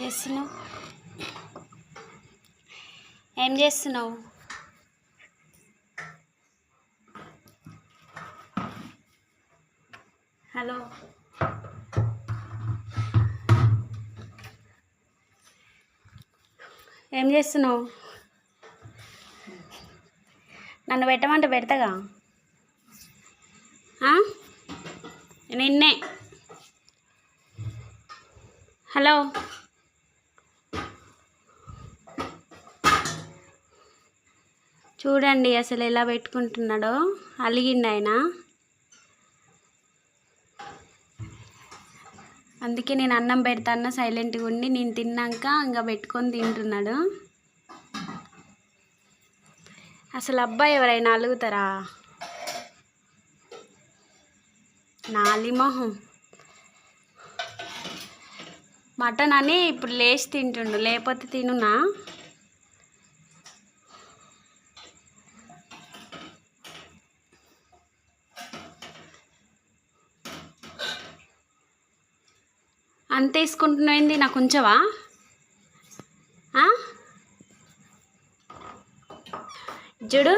చేస్తున్నావు ఏం చేస్తున్నావు? హలో. ఏం చేస్తున్నావు? నన్ను పెట్టమంటే పెడతాగా? నిన్నే. హలో. చూడండి అసలు ఎలా పెట్టుకుంటున్నాడో. అలిగిండు ఆయన. అందుకే నేను అన్నం పెడతాను సైలెంట్గా ఉండి నేను తిన్నాక ఇంకా పెట్టుకొని తింటున్నాడు. అసలు అబ్బాయి ఎవరైనా అలుగుతారా? నాలిమోహం మటన్ అని ఇప్పుడు లేచి తింటుండు. లేకపోతే తినునా? అంత వేసుకుంటున్నాయింది నాకు ఉంచవా? చూడు.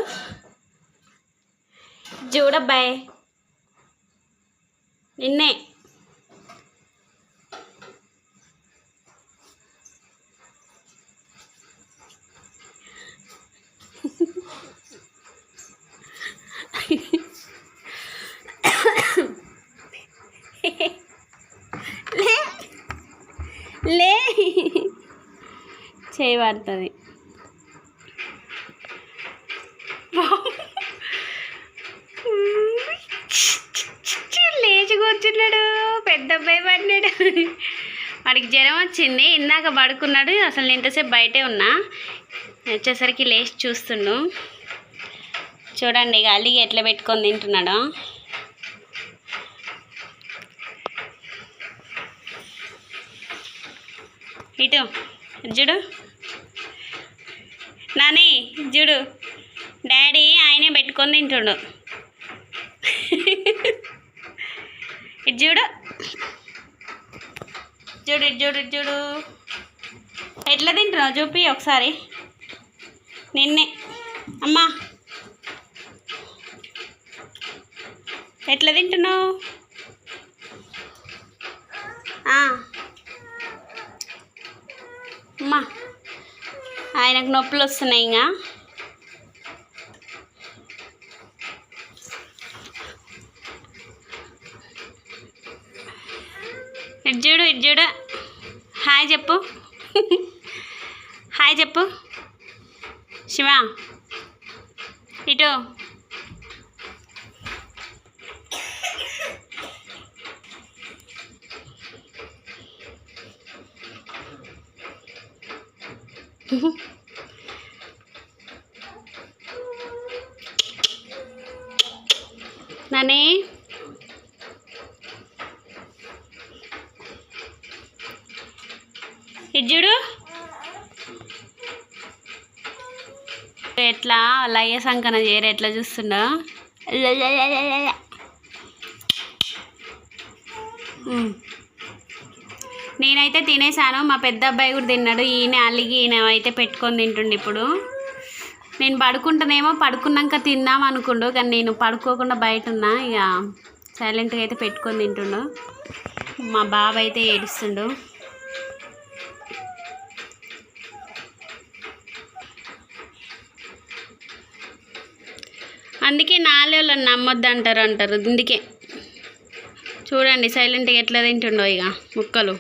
చూడబ్బాయ్. నిన్నే లే లే. చేయబడుతుంది లేచి కూర్చున్నాడు. పెద్ద అబ్బాయి పడినాడు. వాడికి జ్వరం వచ్చింది. ఇందాక పడుకున్నాడు. అసలు ఇంతసేపు బయటే ఉన్నా. వచ్చేసరికి లేచి చూస్తుండు. చూడండి ఇక అలిగి ఎట్లా పెట్టుకొని తింటున్నాడో. ఇటు చూడు. నాని చూడు. డాడీ ఆయనే పెట్టుకొని తింటుండు. ఇటు చూడు. చూడు ఇటు చూడు ఇటు చూడు. ఎట్లా తింటున్నావు? చూపి ఒకసారి. నిన్నే. అమ్మా. ఎట్లా తింటున్నావు ఆ. అమ్మా ఆయనకు నొప్పులు వస్తున్నాయి ఇంకా. ఇటు చూడు హాయ్ చెప్పు. హాయ్ చెప్పు. శివ ఇటు. నాని ఇటు చూడు. ఎట్లా? లయ్య సంకన చేయరు? ఎట్లా చూస్తున్నా? నేనైతే తినేసాను. మా పెద్ద అబ్బాయి కూడా తిన్నాడు. ఈయన అలిగి ఈయన అయితే పెట్టుకొని తింటుండు ఇప్పుడు. నేను పడుకుంటానేమో పడుకున్నాక తిందాం అనుకుండు కానీ నేను పడుకోకుండా బయట ఉన్నా ఇక సైలెంట్గా అయితే పెట్టుకొని తింటుండు. మా బాబు అయితే ఏడుస్తుండు. అందుకే నాలుగు నమ్మొద్దు అంటారు అంటారు అందుకే. చూడండి సైలెంట్గా ఎట్లా తింటుండో ఇక ముక్కలు.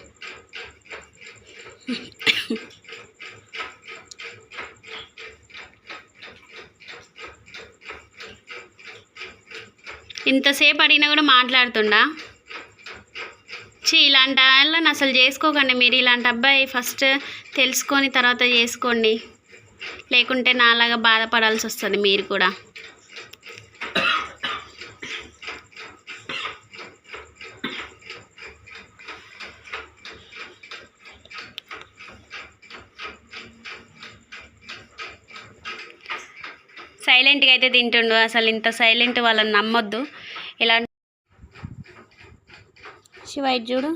ఇంతసేపు అడిగినా కూడా మాట్లాడుతుండా? ఛీ ఇలాంటి వాళ్ళని అసలు చేసుకోకండి మీరు. ఇలాంటి అబ్బాయి ఫస్ట్ తెలుసుకొని తర్వాత చేసుకోండి. లేకుంటే నాలాగా బాధపడాల్సి వస్తుంది మీరు కూడా. సైలెంట్గా అయితే తింటుండు. అసలు ఇంత సైలెంట్ వాళ్ళని నమ్మొద్దు. ఇలా శివ చూడు.